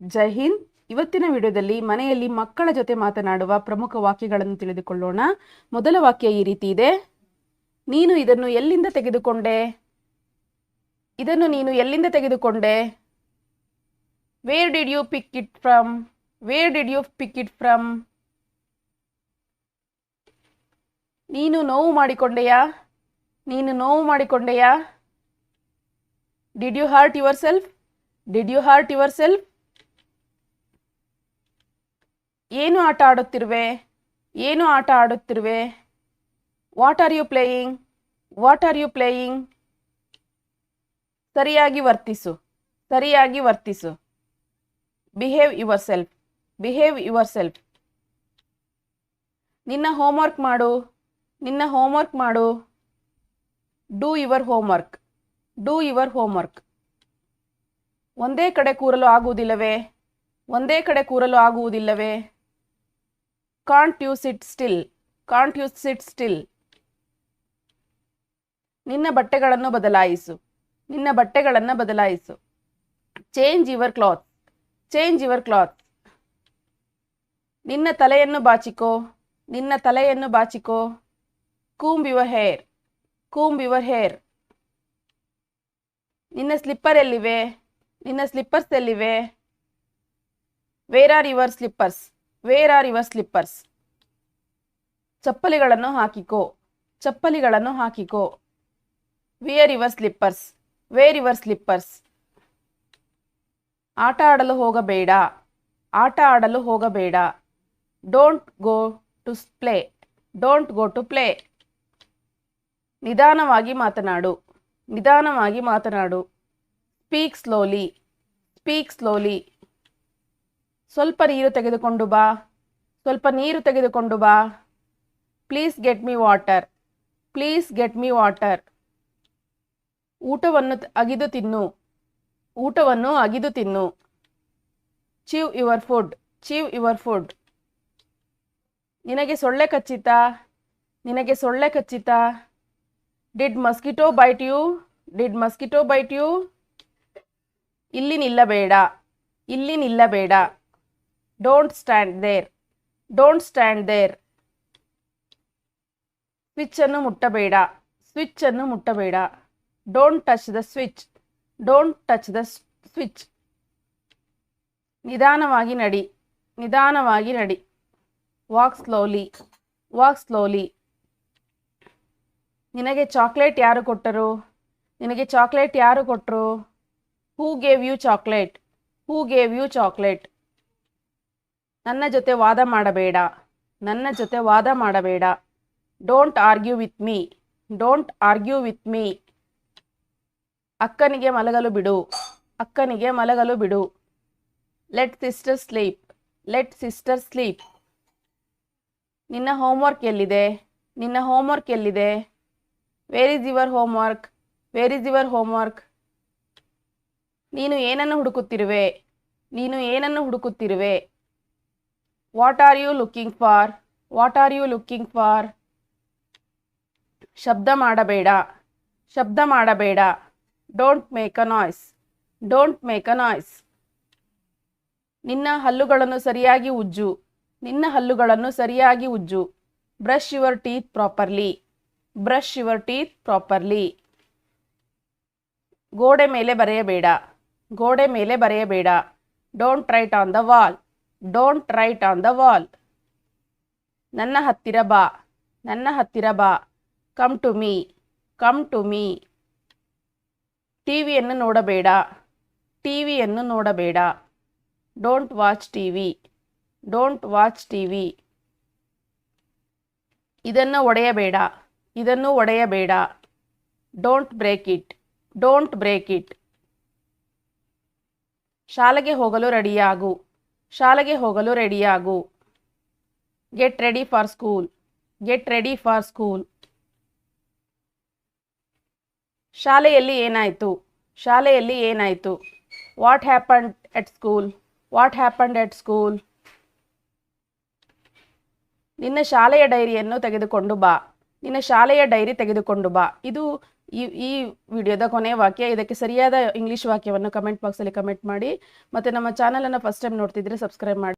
ಜೈ ಹಿಂದ್. ಇವತ್ತಿನ ವಿಡಿಯೋದಲ್ಲಿ ಮನೆಯಲ್ಲಿ ಮಕ್ಕಳ ಜೊತೆ ಮಾತನಾಡುವ ಪ್ರಮುಖ ವಾಕ್ಯಗಳನ್ನು ತಿಳಿದುಕೊಳ್ಳೋಣ. ಮೊದಲ ವಾಕ್ಯ ಈ ರೀತಿ ಇದೆ. ನೀನು ಇದನ್ನು ಎಲ್ಲಿಂದ ತೆಗೆದುಕೊಂಡೆ? ಇದನ್ನು ನೀನು ಎಲ್ಲಿಂದ ತೆಗೆದುಕೊಂಡೆ? Where did you pick it from where did you pick it from ನೀನು ನೋವು ಮಾಡಿಕೊಂಡೆಯಾ? ನೀನು ನೋವು ಮಾಡಿಕೊಂಡೆಯಾ? Did you hurt your self did you hurt your self ಏನು ಆಟ ಆಡುತ್ತಿರುವೆ? ಏನು ಆಟ ಆಡುತ್ತಿರುವೆ? What are you playing what are you playing ಸರಿಯಾಗಿ ವರ್ತಿಸು. ಸರಿಯಾಗಿ ವರ್ತಿಸು. Behave your self behave your self ನಿನ್ನ ಹೋಮ್ವರ್ಕ್ ಮಾಡು. ನಿನ್ನ ಹೋಮ್ವರ್ಕ್ ಮಾಡು. Do your homework do your homework ಒಂದೇ ಕಡೆ ಕೂರಲು ಆಗುವುದಿಲ್ಲವೇ? ಒಂದೇ ಕಡೆ ಕೂರಲು ಆಗುವುದಿಲ್ಲವೇ? Can't you sit still can't you sit still ನಿನ್ನ ಬಟ್ಟೆಗಳನ್ನು ಬದಲಾಯಿಸು. ನಿನ್ನ ಬಟ್ಟೆಗಳನ್ನು ಬದಲಾಯಿಸು. Change your cloth change your cloth ನಿನ್ನ ತಲೆಯನ್ನು ಬಾಚಿಕೋ. ನಿನ್ನ ತಲೆಯನ್ನು ಬಾಚಿಕೋ. Comb your hair comb your hair ನಿನ್ನ ಸ್ಲಿಪ್ಪರ್ ಎಲ್ಲಿವೆ? ನಿನ್ನ ಸ್ಲಿಪ್ಪರ್ಸ್ ಎಲ್ಲಿವೆ? Where are your slippers where are your slippers ಚಪ್ಪಲಿಗಳನ್ನು ಹಾಕಿಕೋ. ಚಪ್ಪಲಿಗಳನ್ನು ಹಾಕಿಕೋ. Wear your slippers wear your slippers ಆಟ ಆಡಲು ಹೋಗಬೇಡ. ಆಟ ಆಡಲು ಹೋಗಬೇಡ. Don't go to play don't go to play ನಿಧಾನವಾಗಿ ಮಾತನಾಡು. ನಿಧಾನವಾಗಿ ಮಾತನಾಡು. ಸ್ಪೀಕ್ ಸ್ಲೋಲಿ ಸ್ಪೀಕ್ ಸ್ಲೋಲಿ ಸ್ವಲ್ಪ ನೀರು ತೆಗೆದುಕೊಂಡು ಬಾ. ಸ್ವಲ್ಪ ನೀರು ತೆಗೆದುಕೊಂಡು ಬಾ. Please get me water please get me water ಊಟವನ್ನು ಅಗಿದು ತಿನ್ನು. ಊಟವನ್ನು ಅಗಿದು ತಿನ್ನು. Chew your food chew your food ನಿನಗೆ ಸೊಳ್ಳೆ ಕಚ್ಚಿತಾ? ನಿನಗೆ ಸೊಳ್ಳೆ ಕಚ್ಚಿತಾ? Did mosquito bite you did mosquito bite you ಇಲ್ಲಿ ನಿಲ್ಲಬೇಡ. ಇಲ್ಲಿ ನಿಲ್ಲಬೇಡ. Don't stand there don't stand there switch ಅನ್ನು ಮುಟ್ಟಬೇಡ. ಸ್ವಿಚ್ ಅನ್ನು ಮುಟ್ಟಬೇಡ. Don't touch the switch don't touch the switch ನಿಧಾನವಾಗಿ ನಡಿ. ನಿಧಾನವಾಗಿ ನಡಿ. ವಾಕ್ ಸ್ಲೋಲಿ ವಾಕ್ ಸ್ಲೋಲಿ ನಿನಗೆ ಚಾಕ್ಲೇಟ್ ಯಾರು ಕೊಟ್ಟರು? ನಿನಗೆ ಚಾಕ್ಲೇಟ್ ಯಾರು ಕೊಟ್ಟರು who gave you chocolate who gave you chocolate ನನ್ನ ಜೊತೆ ವಾದ ಮಾಡಬೇಡ. ನನ್ನ ಜೊತೆ ವಾದ ಮಾಡಬೇಡ. Don't argue with me don't argue with me ಅಕ್ಕನಿಗೆ ಮಲಗಲು ಬಿಡು. ಅಕ್ಕನಿಗೆ ಮಲಗಲು ಬಿಡು. Let sister sleep let sister sleep ನಿನ್ನ ಹೋಮ್ವರ್ಕ್ ಎಲ್ಲಿದೆ? ನಿನ್ನ ಹೋಮ್ವರ್ಕ್ ಎಲ್ಲಿದೆ? Where is your homework where is your homework ನೀನು ಏನನ್ನು ಹುಡುಕುತ್ತಿರುವೆ? ನೀನು ಏನನ್ನು ಹುಡುಕುತ್ತಿರುವೆ? What are you looking for what are you looking for ಶಬ್ದ ಮಾಡಬೇಡ. ಶಬ್ದ ಮಾಡಬೇಡ. Don't make a noise don't make a noise ನಿನ್ನ ಹಲ್ಲುಗಳನ್ನು ಸರಿಯಾಗಿ ಉಜ್ಜು. ನಿನ್ನ ಹಲ್ಲುಗಳನ್ನು ಸರಿಯಾಗಿ ಉಜ್ಜು. Brush your teeth properly brush your teeth properly ಗೋಡೆ ಮೇಲೆ ಬರೆಯಬೇಡ. ಗೋಡೆ ಮೇಲೆ ಬರೆಯಬೇಡ. Don't write on the wall don't write on the wall ನನ್ನ ಹತ್ತಿರ ಬಾ. ನನ್ನ ಹತ್ತಿರ ಬಾ. Come to me come to me ಟಿವಿಯನ್ನು ನೋಡಬೇಡ. ಟಿವಿಯನ್ನು ನೋಡಬೇಡ. Don't watch TV. Don't watch TV. ಇದನ್ನು ಒಡೆಯಬೇಡ. ಇದನ್ನು ಒಡೆಯಬೇಡ. Don't break it don't break it ಶಾಲೆಗೆ ಹೋಗಲು ರೆಡಿಯಾಗು ಶಾಲೆಗೆ ಹೋಗಲು ರೆಡಿಯಾಗು. Get ready for school get ready for school ಶಾಲೆಯಲ್ಲಿ ಏನಾಯಿತು? ಶಾಲೆಯಲ್ಲಿ ಏನಾಯಿತು? What happened at school what happened at school ನಿನ್ನ ಶಾಲೆಯ ಡೈರಿಯನ್ನು ತೆಗೆದುಕೊಂಡು ಬಾ. ನಿನ್ನ ಶಾಲೆಯ ಡೈರಿ ತೆಗೆದುಕೊಂಡು ಬಾ. ಇದು ಈ ಈ ವಿಡಿಯೋದ ಕೊನೆಯ ವಾಕ್ಯ, ಇದಕ್ಕೆ ಸರಿಯಾದ ಇಂಗ್ಲಿಷ್ ವಾಕ್ಯವನ್ನು ಕಮೆಂಟ್ ಬಾಕ್ಸಲ್ಲಿ ಕಮೆಂಟ್ ಮಾಡಿ, ಮತ್ತು ನಮ್ಮ ಚಾನಲನ್ನು ಫಸ್ಟ್ ಟೈಮ್ ನೋಡ್ತಿದ್ರೆ ಸಬ್ಸ್ಕ್ರೈಬ್ ಮಾಡಿ.